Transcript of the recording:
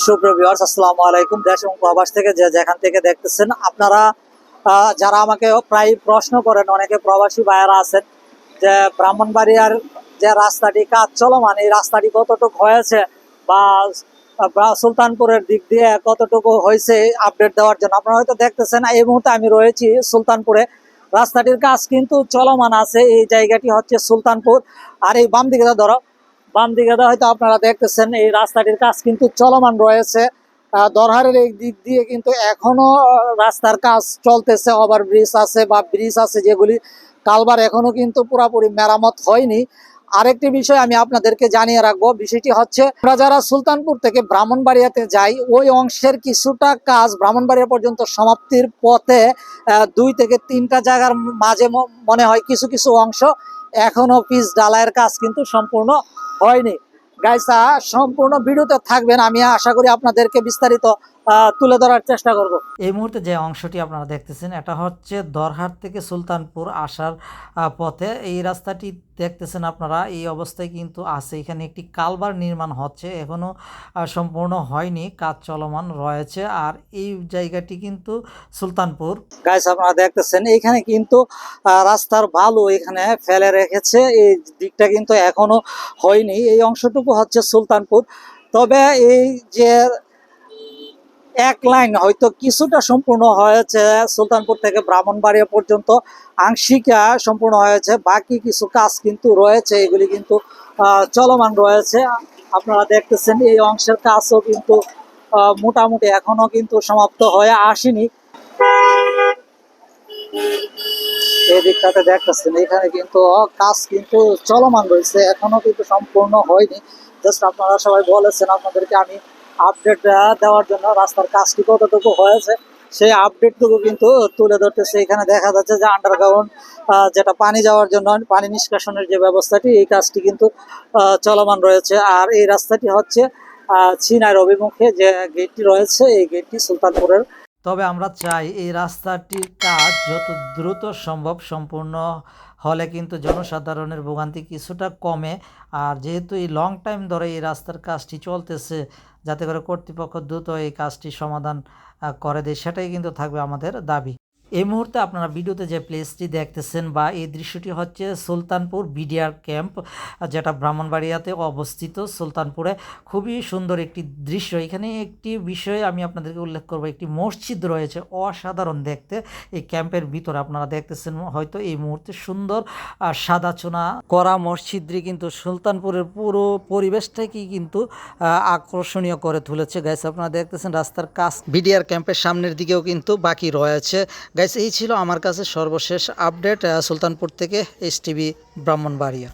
সুপ্রভিওয়ার্স আসসালামু আলাইকুম। দেশ এবং প্রবাস থেকে যে যেখান থেকে দেখতেছেন, আপনারা যারা আমাকে প্রায় প্রশ্ন করেন, অনেকে প্রবাসী ভাইয়েরা আছেন, যে ব্রাহ্মণবাড়িয়ার যে রাস্তাটি, কাজ চলমান, এই রাস্তাটি কতটুকু হয়েছে বা সুলতানপুরের দিক দিয়ে কতটুকু হয়েছে আপডেট দেওয়ার জন্য। আপনারা হয়তো দেখতেছেন, এই মুহূর্তে আমি রয়েছি সুলতানপুরে। রাস্তাটির কাজ কিন্তু চলমান আছে, এই জায়গাটি হচ্ছে সুলতানপুর। আর এই বাম দিকে ধরো বাম দিকে হয়তো আপনারা দেখতেছেন এই রাস্তাটির কাজ কিন্তু চলমান রয়েছে। দরহারের এই দিক দিয়ে কিন্তু এখনও রাস্তার কাজ চলতেছে ওভার ব্রিজ আছে বা ব্রিজ আছে যেগুলি কালবার এখনও কিন্তু পুরাপুরি মেরামত হয়নি। আরেকটি বিষয় আমি আপনাদেরকে জানিয়ে রাখব, বিষয়টি হচ্ছে, আমরা যারা সুলতানপুর থেকে ব্রাহ্মণবাড়িয়াতে যাই, ওই অংশের কিছুটা কাজ ব্রাহ্মণবাড়িয়া পর্যন্ত সমাপ্তির পথে দুই থেকে তিনটা জায়গার মাঝে মনে হয় কিছু কিছু অংশ এখনও পিচ ডালাইয়ের কাজ কিন্তু সম্পূর্ণ হয়নি। গাইসা সম্পূর্ণ ভিডিওতে থাকবেন। আমি আশা করি আপনাদেরকে বিস্তারিত তুলে ধরার চেষ্টা করব। এই মুহূর্তে যে অংশটি আপনারা দেখতেছেন এটা হচ্ছে দরহাট থেকে সুলতানপুর আসার পথে। এই রাস্তাটি দেখতেছেন আপনারা এই অবস্থায় কিন্তু আছে। এখানে একটি কালবার নির্মাণ হচ্ছে এখনও আহ, সম্পূর্ণ হয়নি কাজ চলমান রয়েছে। আর এই জায়গাটি কিন্তু সুলতানপুর। গাইস আপনারা দেখতেছেন এখানে কিন্তু রাস্তার বালু এখানে ফেলে রেখেছে। এই দিকটা কিন্তু এখনও হয়নি। এই অংশটুকু হচ্ছে সুলতানপুর। তবে এই যে এক লাইন, হয়তো কিছুটা সম্পূর্ণ হয়েছে সুলতানপুর থেকে ব্রাহ্মণবাড়িয়া পর্যন্ত। আংশিকা সম্পূর্ণ হয়েছে, বাকি কিছু কাজ কিন্তু রয়েছে, এগুলি কিন্তু চলমান রয়েছে। আপনারা দেখতেছেন এই অংশের কাজও কিন্তু মোটামুটি এখনও কিন্তু সমাপ্ত হয়ে আসেনি। এই দিকটাতে দেখতেছেন, এখানে কিন্তু কাজ কিন্তু চলমান রয়েছে, এখনও কিন্তু সম্পূর্ণ হয়নি। জাস্ট আপনারা সবাই বলেছেন, আপনাদেরকে আমি আপডেট দেওয়ার জন্য রাস্তার কাজটি কতটুকু হয়েছে, সেই আপডেটটুকু কিন্তু তুলে ধরতেছে। এখানে দেখা যাচ্ছে যে আন্ডারগ্রাউন্ড যেটা পানি যাওয়ার জন্য, পানি নিষ্কাশনের যে ব্যবস্থাটি, এই কাজটি কিন্তু চলমান রয়েছে। আর এই রাস্তাটি হচ্ছে চীনের অভিমুখে যে গেটটি রয়েছে, এই গেটটি সুলতানপুরের তবে আমরা চাই এই রাস্তাটির কাজ যত দ্রুত সম্ভব সম্পূর্ণ হলে কিন্তু জনসাধারণের ভোগান্তি কিছুটা কমে। আর যেহেতু এই লং টাইম ধরে এই রাস্তার কাজটি চলতেছে, যাতে করে কর্তৃপক্ষ দ্রুত এই কাজটি সমাধান করে দেয়, সেটাই কিন্তু থাকবে আমাদের দাবি। এই মুহূর্তে আপনারা ভিডিওতে যে প্লেসটি দেখতেছেন বা এই দৃশ্যটি হচ্ছে সুলতানপুর বিডিআর ক্যাম্প যেটা ব্রাহ্মণবাড়িয়াতে অবস্থিত। সুলতানপুরে খুবই সুন্দর একটি দৃশ্য। এখানে একটি বিষয় আমি আপনাদেরকে উল্লেখ করব, একটি মসজিদ রয়েছে অসাধারণ দেখতে। এই ক্যাম্পের ভিতরে আপনারা দেখতেছেন হয়তো এই মুহূর্তে সুন্দর সাদা চুনা করা মসজিদটি কিন্তু সুলতানপুরের পুরো পরিবেশটাকেই কিন্তু আকর্ষণীয় করে তুলেছে। গাইস আপনারা দেখতেছেন রাস্তার কাজ বিডিআর ক্যাম্পের সামনের দিকেও কিন্তু বাকি রয়েছে। গাইস এই ছিল আমার কাছে সর্বশেষ আপডেট সুলতানপুর থেকে এস টিভি ব্রাহ্মণবাড়িয়া।